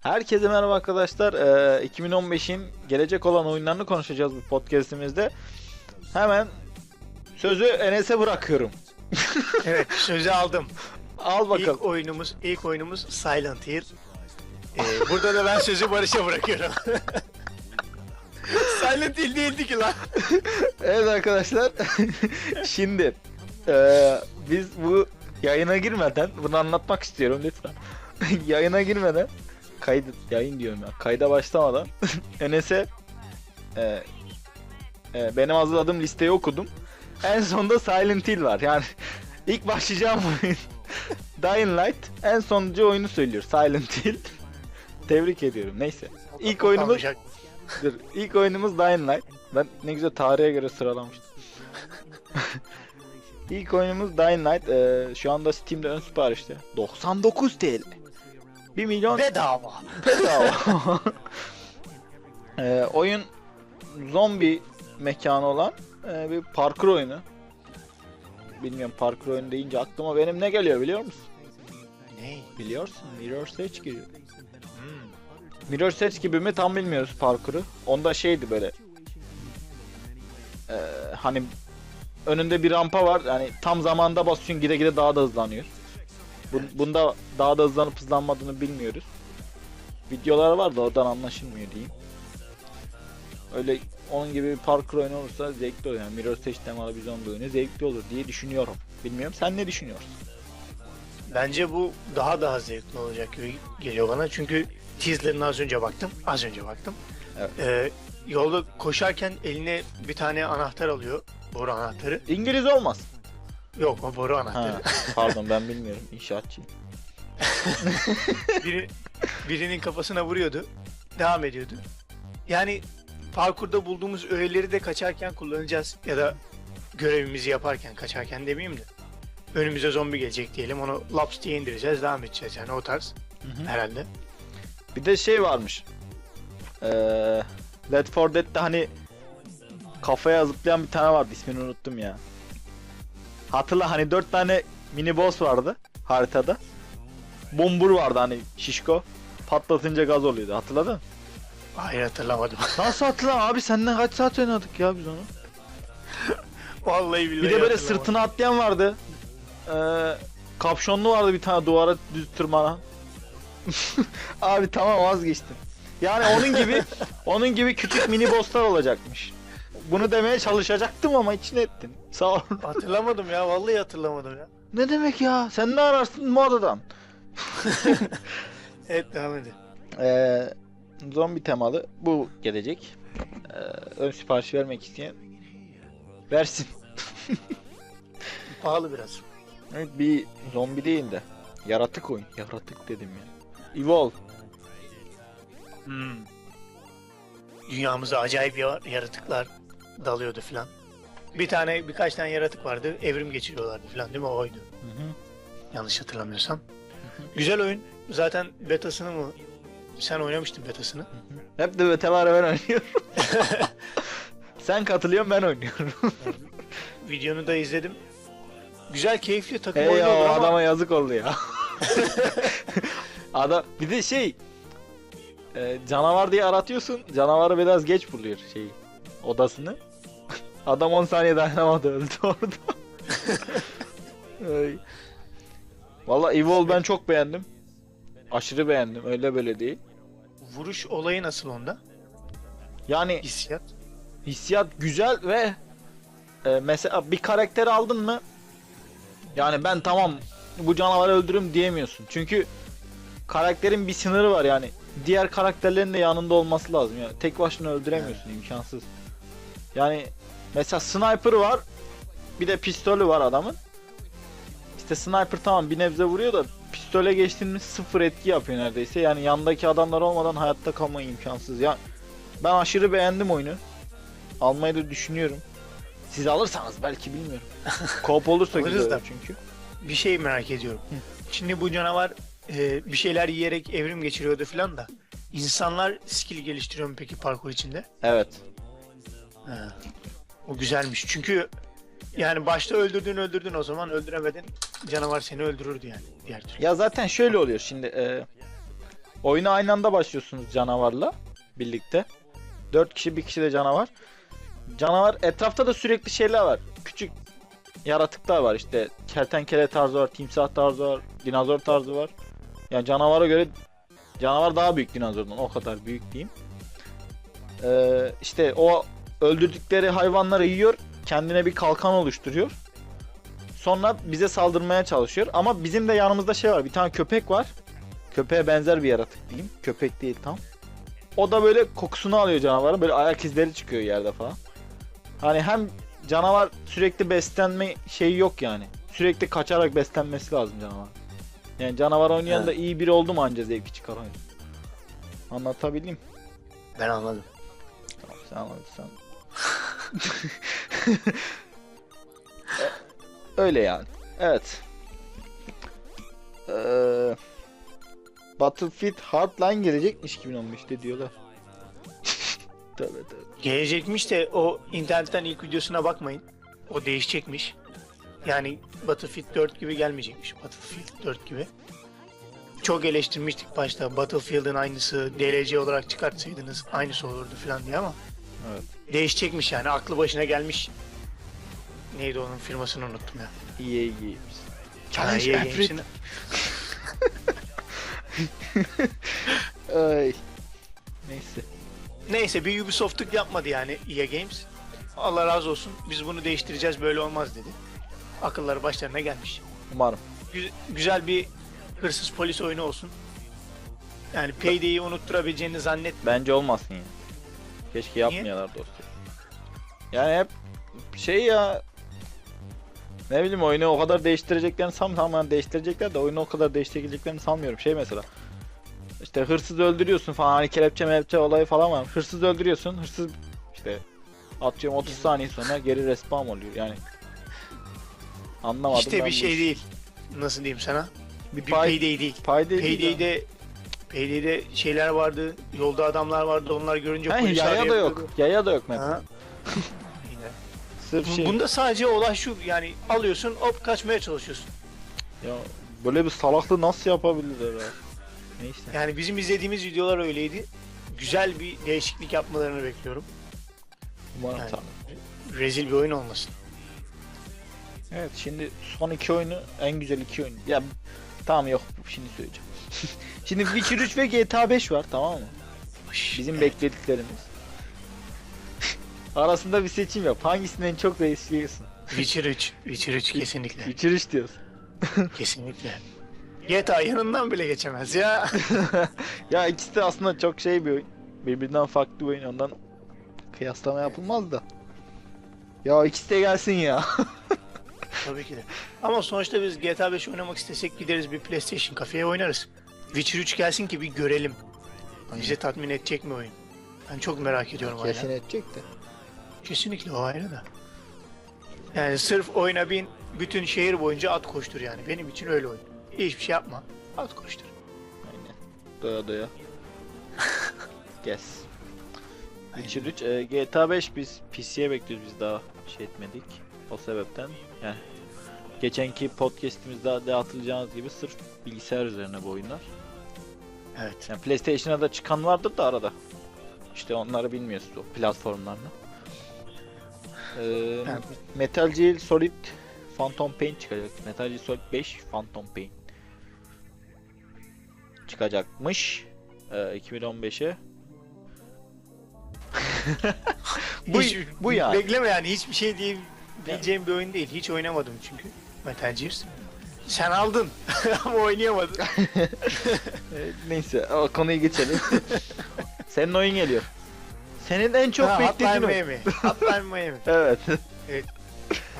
Herkese merhaba arkadaşlar. Ee, 2015'in gelecek olan oyunlarını konuşacağız bu podcast'imizde. Hemen sözü Enes'e bırakıyorum. Evet sözü aldım. Al bakalım. İlk oyunumuz ilk oyunumuz Silent Hill. Ee, burada da ben sözü Barış'a bırakıyorum. Silent Hill değildi ki lan. Evet arkadaşlar. Şimdi ee, biz bu yayına girmeden bunu anlatmak istiyorum lütfen. yayına girmeden kaydı yayın diyorum ya. Kayda başlamadan Enes'e ee, ee, benim hazırladığım listeyi okudum. En sonunda Silent Hill var. Yani ilk başlayacağım oyun Dying Light. En sonuncu oyunu söylüyor Silent Hill. Tebrik ediyorum. Neyse. İlk oyunumuz. Dur, ilk oyunumuz Dying Light. Ben ne güzel tarihe göre sıralamıştım. ilk oyunumuz Dying Light. Ee, şu anda Steam'de ön siparişte. 99 TL. 1 milyon Bedava. bedava. Ee, oyun zombi mekanı olan e, bir parkur oyunu. Bilmiyorum parkur oyunu deyince aklıma benim ne geliyor biliyor musun? Ne? Biliyorsun Mirror's Edge geliyor. Mirror's Edge gibi mi tam bilmiyoruz parkuru. Onda şeydi böyle. Ee, hani önünde bir rampa var. Yani tam zamanda basıyorsun gide gide daha da hızlanıyor. Bu- bunda daha da hızlanıp hızlanmadığını bilmiyoruz. Videolar var da oradan anlaşılmıyor diyeyim. Öyle onun gibi bir parkur oyunu olursa zevkli olur. Yani Mirror's Edge temalı bir zombi oyunu zevkli olur diye düşünüyorum. Bilmiyorum sen ne düşünüyorsun? Bence bu daha daha zevkli olacak gibi geliyor bana. Çünkü teaser'ına az önce baktım. Az önce baktım. Evet. Ee, yolda koşarken eline bir tane anahtar alıyor. Boru anahtarı. İngiliz olmaz. Yok o boru anahtarı. Ha, pardon ben bilmiyorum. İnşaatçıyım. Biri, birinin kafasına vuruyordu. Devam ediyordu. Yani parkurda bulduğumuz öğeleri de kaçarken kullanacağız. Ya da görevimizi yaparken kaçarken demeyeyim de. Önümüze zombi gelecek diyelim. Onu laps diye indireceğiz. Devam edeceğiz yani o tarz Hı hı. herhalde. Bir de şey varmış. Ee, Left 4 Dead'de hani kafaya zıplayan bir tane vardı ismini unuttum ya. Hatırla hani 4 tane mini boss vardı haritada. Bombur vardı hani şişko. Patlatınca gaz oluyordu hatırladın? Hayır hatırlamadım. Nasıl hatırla abi senden kaç saat oynadık ya biz onu. Vallahi billahi Bir de böyle sırtına atlayan vardı. Ee, kapşonlu vardı bir tane duvara düz tırmanan. Abi tamam vazgeçtim. Yani onun gibi onun gibi küçük mini bosslar olacakmış. Bunu demeye çalışacaktım ama içine ettin. Sağ ol. Hatırlamadım ya. Vallahi hatırlamadım ya. Ne demek ya? Sen ne ararsın modadan? Evet devam edin. Ee, zombi temalı bu gelecek. Ee, ön sipariş vermek isteyen versin. Pahalı biraz. Evet bir zombi değil de yaratık oyun. Yaratık dedim ya. Evolve. Hmm. Dünyamıza acayip ya- yaratıklar dalıyordu filan. Bir tane birkaç tane yaratık vardı. Evrim geçiriyorlardı filan değil mi? O oydu. Hı hı. Yanlış hatırlamıyorsam. Güzel oyun. Zaten betasını mı? Sen oynamıştın betasını. Hep de betavara ben oynuyorum. Sen katılıyorsun ben oynuyorum. Videonu da izledim. Güzel, keyifli takım Hey oyunu ya o ama adama yazık oldu ya. Adam bir de şey e, canavar diye aratıyorsun. Canavarı biraz geç buluyor şeyi odasını. Adam 10 saniye dayanamadı öldü orada. Valla Evil ben çok beğendim. Aşırı beğendim. Öyle böyle değil. vuruş olayı nasıl onda? Yani Hissiyat. hissiyat güzel ve e, mesela bir karakter aldın mı yani ben tamam bu canavarı öldürürüm diyemiyorsun. Çünkü karakterin bir sınırı var yani. Diğer karakterlerin de yanında olması lazım. Yani tek başına öldüremiyorsun imkansız. Yani mesela sniper var. Bir de pistolü var adamın. İşte sniper tamam bir nebze vuruyor da pistole geçtiğinde sıfır etki yapıyor neredeyse. Yani yandaki adamlar olmadan hayatta kalma imkansız. Ya ben aşırı beğendim oyunu. Almayı da düşünüyorum. Siz alırsanız belki bilmiyorum. Coop olursa güzel da. olur çünkü. Bir şey merak ediyorum. Şimdi bu canavar e, bir şeyler yiyerek evrim geçiriyordu filan da. İnsanlar skill geliştiriyor mu peki parkur içinde? Evet. Ha. O güzelmiş. Çünkü yani başta öldürdün öldürdün o zaman öldüremedin. Canavar seni öldürürdü yani diğer türlü. Ya zaten şöyle oluyor şimdi. E, oyuna aynı anda başlıyorsunuz canavarla birlikte. 4 kişi bir kişi de canavar. Canavar etrafta da sürekli şeyler var. Küçük yaratıklar var işte. Kertenkele tarzı var, timsah tarzı var, dinozor tarzı var. Yani canavara göre canavar daha büyük dinozordan. O kadar büyük diyeyim. Ee, işte o öldürdükleri hayvanları yiyor. Kendine bir kalkan oluşturuyor. Sonra bize saldırmaya çalışıyor. Ama bizim de yanımızda şey var. Bir tane köpek var. Köpeğe benzer bir yaratık diyeyim. Köpek değil tam. O da böyle kokusunu alıyor canavarın. Böyle ayak izleri çıkıyor yerde falan. Hani hem canavar sürekli beslenme şeyi yok yani. Sürekli kaçarak beslenmesi lazım canavar. Yani canavar oynayan da iyi biri oldu mu anca zevki çıkar oyun. Anlatabildim. Ben anladım. Tamam sen anladın Öyle yani. Evet. Ee, Battlefield Hardline gelecekmiş 2015'te diyorlar. tövbe tövbe. Gelecekmiş de o internetten ilk videosuna bakmayın. O değişecekmiş. Yani Battlefield 4 gibi gelmeyecekmiş. Battlefield 4 gibi. Çok eleştirmiştik başta. Battlefield'ın aynısı DLC olarak çıkartsaydınız aynısı olurdu falan diye ama Evet. değişecekmiş yani. Aklı başına gelmiş. Neydi onun firmasını unuttum ya. EA Games. Ha, EA Games'in- Ay. Neyse. Neyse bir Ubisoft'luk yapmadı yani EA Games. Allah razı olsun. Biz bunu değiştireceğiz böyle olmaz dedi. Akılları başlarına gelmiş. Umarım. Gü- güzel bir hırsız polis oyunu olsun. Yani Payday'i unutturabileceğini zannet. Bence olmasın ya. Keşke yapmayalar dostum. Yani hep şey ya ne bileyim oyunu o kadar değiştireceklerini sanmıyorum. Yani değiştirecekler de oyunu o kadar değiştireceklerini sanmıyorum. Şey mesela işte hırsız öldürüyorsun falan hani kelepçe melepçe olayı falan var. Hırsız öldürüyorsun. Hırsız işte atıyorum 30 saniye sonra geri respawn oluyor yani. Anlamadım İşte ben bir bu şey işi. değil. Nasıl diyeyim sana? Bir Bir pay, Payday değil. pay değil ya. Payday'de Payday'de şeyler vardı. Yolda adamlar vardı. Onlar görünce Ha, polis yaya da yok. Yaya da yok map. Ha. Sırf şey. Bunda sadece olay şu yani alıyorsun hop kaçmaya çalışıyorsun. Ya böyle bir salaklığı nasıl yapabilirler ya? Neyse. Yani bizim izlediğimiz videolar öyleydi. Güzel bir değişiklik yapmalarını bekliyorum. Umarım Yani. Rezil bir oyun olmasın. Evet şimdi son iki oyunu en güzel iki oyun. Ya tamam yok şimdi söyleyeceğim. şimdi Witcher 3 ve GTA 5 var tamam mı? Bizim beklediklerimiz. Arasında bir seçim yap. Hangisini en çok istiyorsun? Witcher 3. Witcher 3 kesinlikle. Witcher 3 diyorsun. Kesinlikle. GTA yanından bile geçemez ya. ya ikisi de aslında çok şey bir oyun. Birbirinden farklı bir oyun. Ondan kıyaslama yapılmaz da. Ya ikisi de gelsin ya. Tabii ki de. Ama sonuçta biz GTA 5 oynamak istesek gideriz bir PlayStation kafeye oynarız. Witcher 3 gelsin ki bir görelim. Bizi tatmin edecek mi oyun? Ben çok merak ediyorum hala. Kesin edecek de. Kesinlikle o ayrı da. Yani sırf oyuna bin, bütün şehir boyunca at koştur yani. Benim için öyle oyun. Hiçbir şey yapma. At koştur. Aynen. Doya doya. Guess. Witcher 3, e, GTA 5 biz PC'ye bekliyoruz biz daha şey etmedik. O sebepten yani geçenki podcast'imizde de hatırlayacağınız gibi sırf bilgisayar üzerine bu oyunlar. Evet. Yani PlayStation'a da çıkan vardır da arada. İşte onları bilmiyoruz o platformlarını. Ee, Metal Gear Solid Phantom Pain çıkacak. Metal Gear Solid 5 Phantom Pain çıkacakmış. Ee, 2015'e. bu, Hiç- bu yani. Bekleme yani hiçbir şey diyebileceğim bir oyun değil. Hiç oynamadım çünkü. Metal Gear. Sen aldın ama oynayamadın. Neyse o konuyu geçelim. Senin oyun geliyor. Senin en çok Ha, beklediğin Hotline oyun. Miami. Hotline Miami. Evet.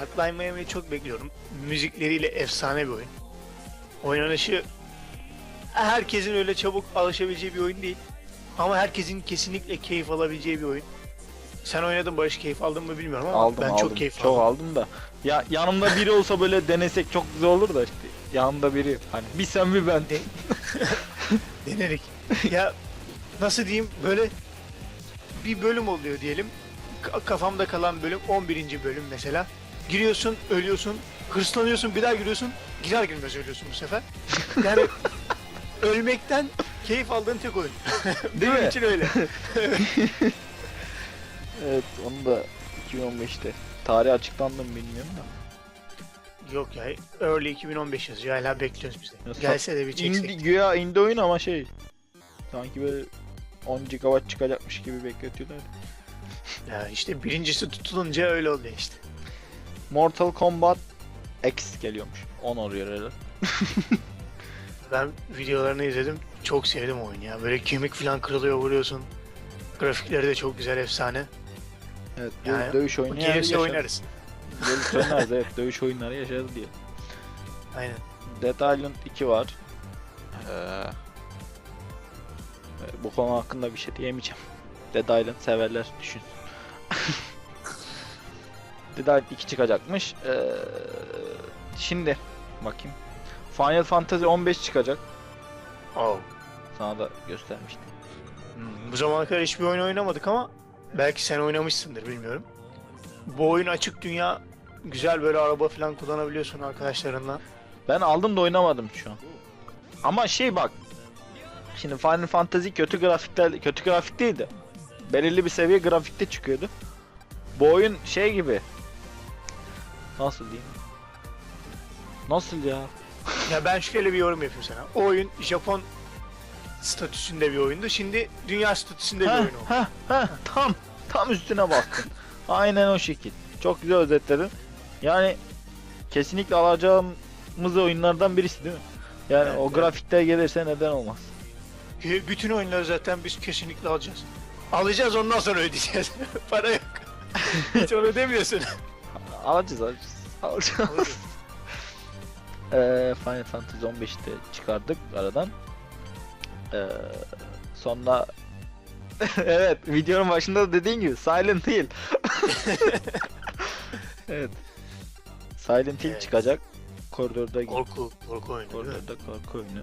Hotline Miami'yi çok bekliyorum. Müzikleriyle efsane bir oyun. Oynanışı herkesin öyle çabuk alışabileceği bir oyun değil. Ama herkesin kesinlikle keyif alabileceği bir oyun. Sen oynadın Barış keyif aldın mı bilmiyorum ama aldım ben aldım. çok keyif çok aldım. aldım da. Ya yanımda biri olsa böyle denesek çok güzel olur da işte. Yanımda biri. Hani bir sen bir ben. Denerik. ya nasıl diyeyim böyle bir bölüm oluyor diyelim. ka- kafamda kalan bölüm 11. bölüm mesela. Giriyorsun, ölüyorsun, hırslanıyorsun, bir daha giriyorsun, girer girmez ölüyorsun bu sefer. Yani ölmekten keyif aldığın tek oyun. Değil mi? için öyle. Evet onu da 2015'te. Tarih açıklandı mı bilmiyorum da. Yok ya, early 2015 yazıyor. Hala bekliyoruz biz de. Ya Gelse de bir çeksek. İndi, güya indi oyun ama şey. Sanki böyle 10 GB çıkacakmış gibi bekletiyorlar. Ya işte birincisi tutulunca öyle oluyor işte. Mortal Kombat X geliyormuş. 10 oluyor herhalde. Ben videolarını izledim. Çok sevdim oyunu ya. Böyle kemik falan kırılıyor vuruyorsun. Grafikleri de çok güzel efsane. Evet, Yani dö- dövüş oyunu Gelirse oynarız. Gelirse oynarız evet, dövüş oyunları yaşadı diye. Aynen. Dead Island 2 var. Ee, bu konu hakkında bir şey diyemeyeceğim. Dead Island severler düşün. Dead Island 2 çıkacakmış. Ee, şimdi bakayım. Final Fantasy 15 çıkacak. Oh. Sana da göstermiştim. Hmm, bu zamana kadar hiçbir oyun oynamadık ama belki sen oynamışsındır bilmiyorum. Bu oyun açık dünya güzel böyle araba falan kullanabiliyorsun arkadaşlarınla. Ben aldım da oynamadım şu an. Ama şey bak. Şimdi Final Fantasy kötü grafikler kötü grafik değildi. Belirli bir seviye grafikte çıkıyordu. Bu oyun şey gibi. Nasıl diyeyim? Nasıl ya? Ya ben şöyle bir yorum yapayım sana. O oyun Japon statüsünde bir oyundu. Şimdi dünya statüsünde bir oyun oldu. heh, heh, tam tam üstüne bastın. Aynen o şekil. Çok güzel özetledin. Yani kesinlikle alacağımız oyunlardan birisi değil mi? Yani Evet, o evet. grafikte gelirse neden olmaz? Bütün- Bütün oyunları zaten biz kesinlikle alacağız. Alacağız ondan sonra ödeyeceğiz. Para yok. Hiç onu demiyorsun. Alacağız alacağız. Alacağız. Ee, Final Fantasy 15'te çıkardık aradan. Ee, sonra evet videonun başında da dediğin gibi Silent Hill. evet. Silent Hill Evet. çıkacak. Koridorda korku, korku oyunu. koridorda korku oyunu.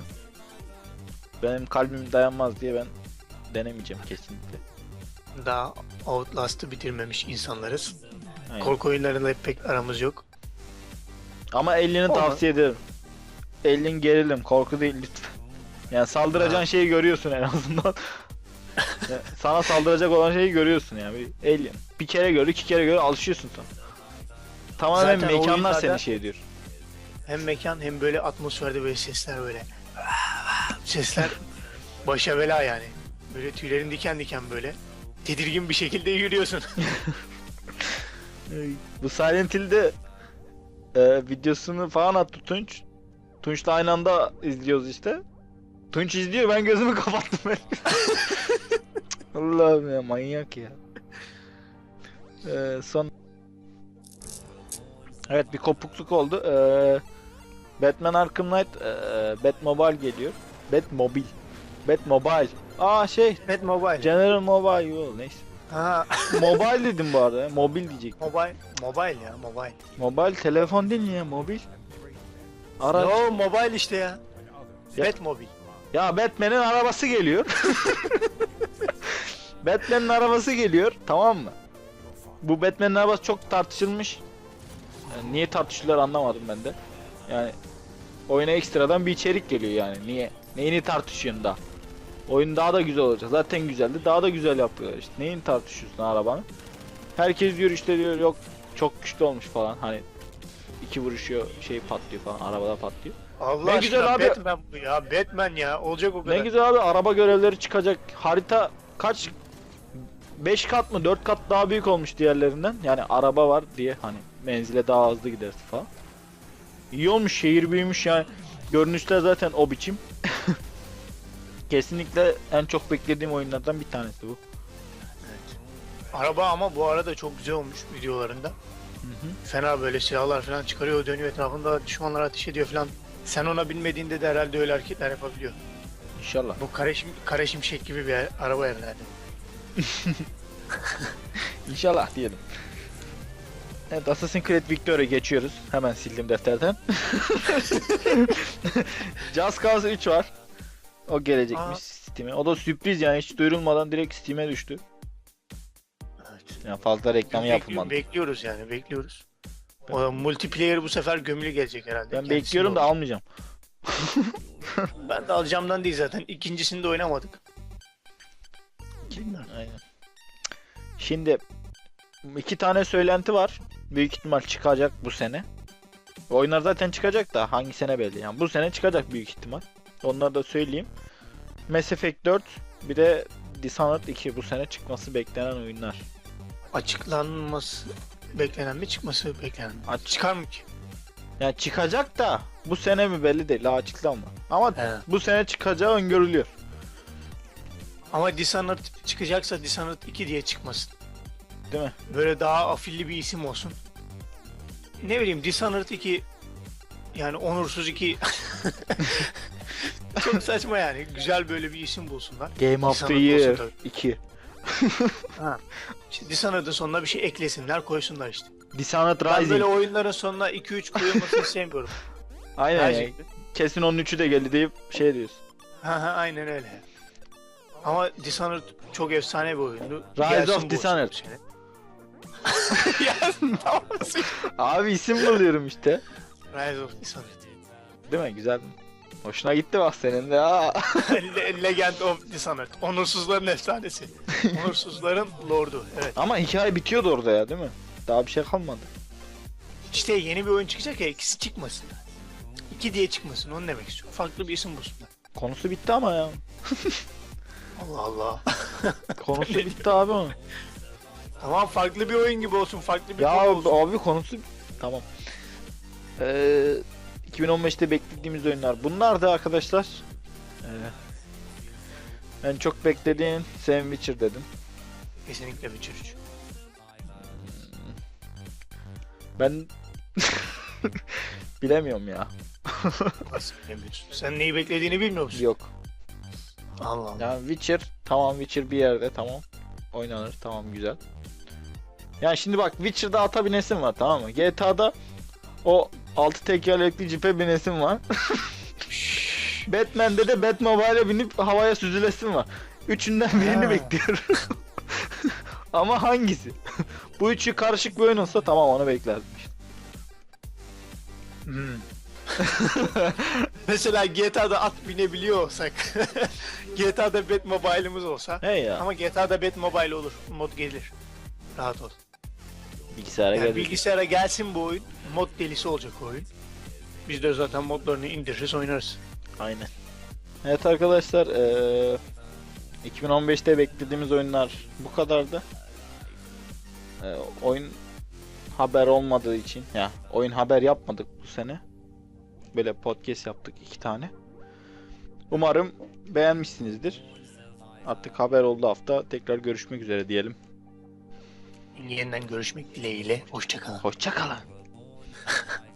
Benim kalbim dayanmaz diye ben denemeyeceğim kesinlikle. Daha Outlast'ı bitirmemiş insanlarız. Aynen. Korku oyunlarıyla pek aramız yok. Ama Alien'i Ama- tavsiye ederim. Alien gerilim, korku değil lütfen. Yani saldıracağın şeyi görüyorsun en azından. Sana saldıracak olan şeyi görüyorsun yani. Bir Alien. Bir kere gör, iki kere gör, alışıyorsun sonra. Tamamen Zaten mekanlar oyunlarda- seni şey ediyor. Hem mekan hem böyle atmosferde böyle sesler böyle. Sesler başa bela yani. Böyle tüylerin diken diken böyle. Tedirgin bir şekilde yürüyorsun. Bu Silent Hill'de e, videosunu falan attı Tunç. Tunç'la aynı anda izliyoruz işte. Tunç izliyor ben gözümü kapattım ben. Allah'ım ya manyak ya. E, son Evet bir kopukluk oldu. E, Batman Arkham Knight e, Batmobile geliyor. Batmobile. Batmobile. Aa şey Net mobile. General Mobile yol neyse. Ha, Mobile dedim bu arada. Mobil diyecek. mobile. Mobile ya mobile. Mobil telefon değil mi ya mobil? Araç. No mobile işte ya. Ya- Batmobile. Ya Batman'in arabası geliyor. Batman'in arabası geliyor tamam mı? Bu Batman'in arabası çok tartışılmış. Yani niye tartışılıyor anlamadım ben de. Yani oyuna ekstradan bir içerik geliyor yani. Niye? Neyini tartışıyorsun da? Oyun daha da güzel olacak. Zaten güzeldi. Daha da güzel yapıyorlar işte. Neyini tartışıyorsun arabanın? Herkes diyor işte diyor yok çok güçlü olmuş falan. Hani iki vuruşuyor şey patlıyor falan arabada patlıyor. Allah Ne aşkına güzel abi. Batman bu ya. Batman ya. Olacak o kadar. Ne güzel abi araba görevleri çıkacak. Harita kaç 5 kat mı 4 kat daha büyük olmuş diğerlerinden. Yani araba var diye hani menzile daha hızlı gidersin falan. İyi olmuş şehir büyümüş yani. Görünüşler zaten o biçim. Kesinlikle en çok beklediğim oyunlardan bir tanesi bu. Evet. Araba ama bu arada çok güzel olmuş videolarında. Hı hı. Fena böyle silahlar falan çıkarıyor, dönüyor etrafında düşmanlar ateş ediyor falan. Sen ona bilmediğinde de herhalde öyle hareketler yapabiliyor. İnşallah. Bu kare, şim, kare şimşek gibi bir araba herhalde. İnşallah diyelim. Evet Assassin's Creed Victoria geçiyoruz. Hemen sildim defterden. Just Cause 3 var. O gelecekmiş. Steam'e. O da sürpriz yani hiç duyurulmadan direkt Steam'e düştü. Evet. Yani fazla reklamı Bekli- yapılmadı. Bekliyoruz yani bekliyoruz. O multiplayer bu sefer gömülü gelecek herhalde. Ben Kendisinde bekliyorum da olur. almayacağım. Ben de alacağımdan değil zaten. İkincisinde oynamadık. Bilmiyorum. Aynen. Şimdi iki tane söylenti var. Büyük ihtimal çıkacak bu sene. Oyunlar zaten çıkacak da hangi sene belli. Yani bu sene çıkacak büyük ihtimal. Onları da söyleyeyim. Mass Effect 4 bir de Dishonored 2 bu sene çıkması beklenen oyunlar. Açıklanması beklenen mi çıkması beklenen mi? Aç çıkar mı ki? Ya çıkacak da bu sene mi belli değil daha açıklanma. Ama He. bu sene çıkacağı öngörülüyor. Ama Dishonored çıkacaksa Dishonored 2 diye çıkmasın. Değil mi? Böyle daha afilli bir isim olsun. Ne bileyim Dishonored 2 yani onursuz 2 çok saçma yani. Güzel böyle bir isim bulsunlar. Game of the Year 2 ha. Dishonored'ın sonuna bir şey eklesinler koysunlar işte. Dishonored Rising. Ben böyle oyunların sonuna 2-3 koyulmasını sevmiyorum. Aynen. Her. Şey- Kesin onun üçü de geldi deyip şey diyorsun. Ha ha aynen öyle. Ama Dishonored çok efsane bir oyundu. Rise Gelsin of Dishonored. Abi isim buluyorum işte. Rise of Dishonored. Değil mi? Güzel. Hoşuna gitti bak senin de. Aa. Le- Legend of Dishonored. Onursuzların efsanesi. Onursuzların lordu. Evet. Ama hikaye bitiyordu orada ya değil mi? Daha bir şey kalmadı. İşte yeni bir oyun çıkacak ya ikisi çıkmasın. İki diye çıkmasın onu demek istiyorum. Farklı bir isim bulsunlar. Konusu bitti ama ya. Allah Allah. Konusu bitti abi ama. tamam farklı bir oyun gibi olsun. Farklı bir Ya konu olsun. abi konusu tamam. Ee, 2015'te beklediğimiz oyunlar. Bunlar da arkadaşlar. Ee, en çok beklediğin Sam Witcher dedim. Kesinlikle bir çürücü. Ben bilemiyorum ya. Nasıl bilemiyorsun? Sen neyi beklediğini bilmiyor musun? Yok. Allah Allah. Yani Witcher tamam Witcher bir yerde tamam. Oynanır tamam güzel. Yani şimdi bak Witcher'da ata binesim var tamam mı? GTA'da o altı tekerlekli cipe binesim var. Batman'de de Batmobile'e binip havaya süzülesim var. Üçünden birini Ha. bekliyorum. Ama hangisi? Bu üçü karışık bir oyun olsa tamam onu beklerdim. işte. Hmm. Mesela GTA'da at binebiliyor olsak. GTA'da Batmobile'ımız olsa. He ya. Ama GTA'da Batmobile olur. Mod gelir. Rahat ol. Bilgisayara Yani geldi. bilgisayara gelsin bu oyun. Mod delisi olacak o oyun. Biz de zaten modlarını indiririz oynarız. Aynen. Evet arkadaşlar eee 2015'te beklediğimiz oyunlar bu kadardı. Eee, oyun haber olmadığı için ya oyun haber yapmadık bu sene. Böyle podcast yaptık iki tane. Umarım beğenmişsinizdir. Artık haber oldu hafta tekrar görüşmek üzere diyelim yeniden görüşmek dileğiyle. Hoşçakalın. Hoşçakalın.